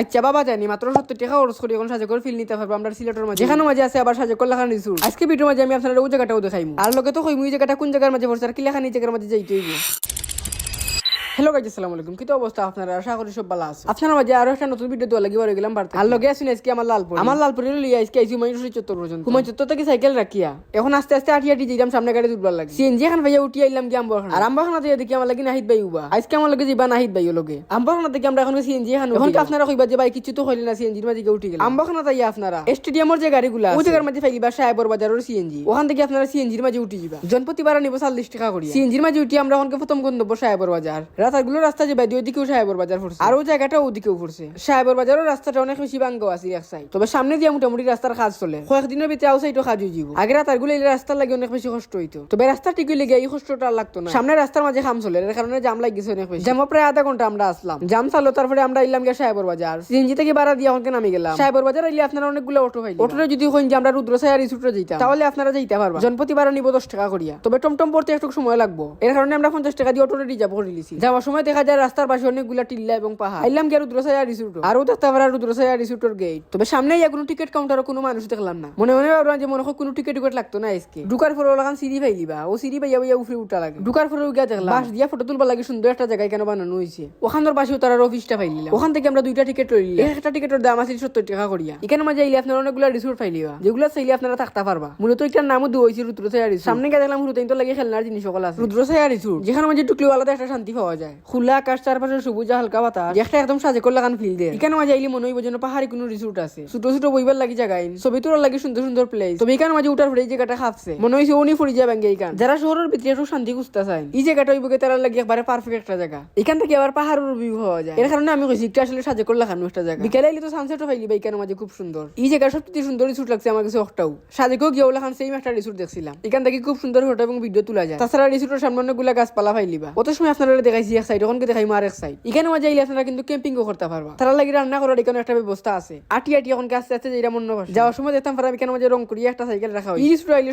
আচ্ছা বাবা জানি। মাত্র সত্তর টাকা খরচ করি এখন সাজা করে ফিল নিতে পারব আমরা সিলেটের মাঝে। এখানে মাঝে আছে আবার সাজা করলে খানি রিসুর আজকে ভিডিওর মাঝে আমি আপনার ওই জায়গাটাও দেখাইমু। আর লোকে তো কইমু মুই জায়গাটা কোন জায়গার মাঝে পড়ছে আর কি লেখা নিয়ে জায়গার মাঝে যাইতে হইব হ্যালো গাইজ আসসালামু আলাইকুম কি তো অবস্থা আপনারা? আশা করি সব ভালো আছে আপনার মাঝে আরও একটা নতুন ভিডিও দেওয়া লাগি গেলাম বাড়তে। আর লগে আসুন আজকে আমার লালপুর। আমার লালপুরে লিয়ে আজকে আইসি মাইনুষের চত্বর পর্যন্ত। কুমার চত্বর থেকে সাইকেল রাখিয়া। এখন আস্তে আস্তে আটি আটি যাইলাম সামনে গাড়ি দুর্বার লাগে। সিএনজি এখন ভাইয়া উঠি আইলাম কি আম্বাখানা। আর আম্বাখানা থেকে দেখি আমার লাগি নাহিদ ভাই উবা। আজকে আমার লগে যাইবা নাহিদ ভাই লগে। আম্বাখানা থেকে আমরা এখন সিএনজি এখন এখন কি আপনারা কইবা যে ভাই কিছু তো হইলে না সিএনজির মাঝে উঠি গেলাম। আম্বাখানা তাই আপনারা। স্টেডিয়ামের যে গাড়িগুলা ওই জায়গার মাঝে ফাইলিবা সাহেবর বাজারের সিএনজি ওখান থেকে আপনারা সিএনজির মাঝে উঠি যাবা জনপতি ভাড়া নিব চল্লিশ টাকা করি সিএনজির মাঝে উঠি আমরা ওখানকে প্রথম গন্তব্য সাহেবর বাজার। রাস্তাগুলো রাস্তা যে বাইদি ওইদিকেও সাহেবর বাজার পড়ছে আর ওই জায়গাটা ওদিকেও পড়ছে সাহেবর বাজারের রাস্তাটা অনেক বেশি বাঙ্গ আছে এক সাইড তবে সামনে দিয়ে মোটামুটি রাস্তার কাজ চলে। কয়েকদিনের ভিতরে আও সাইডও কাজ হয়ে যাব আগে রাতারগুলো এই রাস্তার লাগে অনেক বেশি কষ্ট হইতো। তবে রাস্তা ঠিক লেগে এই কষ্টটা আর লাগতো না। সামনে রাস্তার মাঝে খাম চলে। এর কারণে জাম লাগিয়েছে অনেক বেশি। জামা প্রায় আধা ঘণ্টা আমরা আসলাম। জাম চালো তারপরে আমরা ইলাম গিয়ে সাহেবর বাজার। সিএনজি থেকে বাড়া দিয়ে আমাকে নামে গেলাম। সাহেবর বাজার আইলে আপনারা অনেকগুলো অটো পাইলেন। অটোরে যদি হইন যে আমরা রুদ্রসাই রিসুটে যেতাম তাহলে আপনারা যাইতে পারবা। জনপতি বাড়া নিব দশ টাকা করিয়া। তবে টমটম পড়তে একটু সময় লাগবো। এর কারণে আমরা পঞ্চাশ টাকা দিয়ে অটোরে রিজার্ভ করে দিয়েছি যাওয়ার সময় দেখা যায় রাস্তার পাশে অনেকগুলা টিল্লা এবং পাহাড়। আইলাম গিয়ে রুদ্রসাই রিসুট আরও দেখতে পারা রুদ্রসাই রিসুটের গেট তবে সামনে ইয়া কোনো টিকিট কাউন্টারও কোনো মানুষ দেখলাম না। মনে মনে ভাবলাম যে মনে হয় কোনো টিকিট টিকিট লাগতো না আজকে। ঢুকার পরে ওলাখান সিঁড়ি পাইলিবা। ও সিঁড়ি পাইয়া পাইয়া উফরে উঠা লাগে। ঢুকার পরে গিয়া দেখলাম। বাস দিয়া ফটো তুলবা লাগে সুন্দর একটা জায়গায় কেন বানানো হয়েছে ওখানের পাশেও তারা অফিসটা পাইলিলাম। ওখান থেকে আমরা দুইটা টিকিট লইলাম একটা টিকিটের দাম আছে সত্তর টাকা করিয়া। এখানে মাঝে আইলে আপনারা অনেকগুলো রিসোর্ট পাইলিবা। যেগুলো চাইলে আপনারা থাকতে পারবা। মূলত এটার নামও দু হয়েছে রুদ্রসায়া রিসোর্ট সামনে গিয়ে দেখলাম রুদ্র তো লাগে খেলনার জিনিস সকল আছে। রুদ্রসায়া রিসোর্ট যেখানে মাঝে ঢুকলেও আলাদা একটা শান্তি পাওয়া যায়। খোলা আকাশ চারপাশে সবুজ হালকা বাতাস। একটা একদম সাজে করলে কান ফিল দেয়। এখানে মাঝে আইলে মনে হইব যেন পাহাড়ি কোনো রিসোর্ট আছে। ছোট ছোট বইবার লাগি ছবি তোলার লাগে সুন্দর সুন্দর প্লেস তবে এখানে মাঝে উঠার এই জায়গাটা মনে হয়েছে উনি এইখান যারা শহরের ভিতরে একটু শান্তি খুঁজতে চায়, এই জায়গাটা তারা লাগে একবারে পারফেক্ট একটা জায়গা। এখান থেকে আবার পাহাড়ের ভিউ পাওয়া যায়। এর কারণে আমি কইছি আসলে সাজে করলে খানো একটা জায়গা। বিকেলে আইলে তো বা এখানে মাঝে খুব সুন্দর। এই জায়গা সবচেয়ে সুন্দর রিসোর্ট লাগছে আমার কাছে একটাও সাজেকেও গিয়ে ওলা সেম একটা রিসোর্ট দেখছিলাম। এখান থেকে খুব সুন্দর ফটো এবং ভিডিও তোলা যায়। তাছাড়া রিসোর্টের সামনে অনেকগুলা গাছপালা পাইলিবা অত সময় আপনারা দেখাইছি? এক সাইড ওখানকে আর এক সাইড এখানে মাঝে আইলে আপনারা কিন্তু ক্যাম্পিংও করতে পারবা। তারা লাগি রান্না করার এখানে একটা ব্যবস্থা আছে। আটি আটি এখন আস্তে আস্তে যেটা মনে যাওয়ার সময় দেখতাম পারা এখানে মাঝে রং একটা সাইকেল রাখা হয়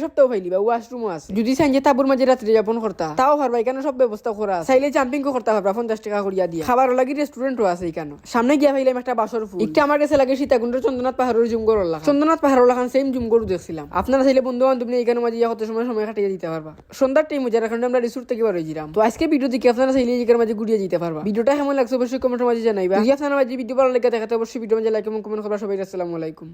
সবটাও পাইলিবা ওয়াশরুমও আছে। যদি চাই যে তাবুর মাঝে রাত্রে যাপন করতা, তাও পারবা। এখানে সব ব্যবস্থা করা আছে। জাম্পিংও করতে পারবা, পঞ্চাশ টাকা করিয়া দিয়ে। খাবার লাগি রেস্টুরেন্টও আছে এখানে সামনে গিয়া পাইলাম একটা বাসর ফুল। একটা আমার কাছে লাগে সীতাকুণ্ড চন্দ্রনাথ পাহাড়ের জুমগর চন্দ্রনাথ পাহাড় লাগান সেম জুমগরু দেখছিলাম। আপনারা চাইলে বন্ধু বান্ধব নিয়ে এখানে মাঝে কত সময় সময় কাটিয়ে দিতে পারবা। সন্ধ্যার টাইম যারা আমরা রিসোর্ট থেকে বার হয়েছিলাম তো আজকে ভিডিও আপনারা চাইলে এখানে মাঝে ঘুরিয়ে যেতে পারবা। ভিডিওটা কেমন লাগছে অবশ্যই কমেন্টের মাঝে জানাইবা। যদি আপনারা মাঝে ভিডিও ভালো লেগে দেখাতে অবশ্যই ভিডিও মাঝে লাইক এবং কমেন্ট করবা। সবাই আসসালামু আলাইকুম।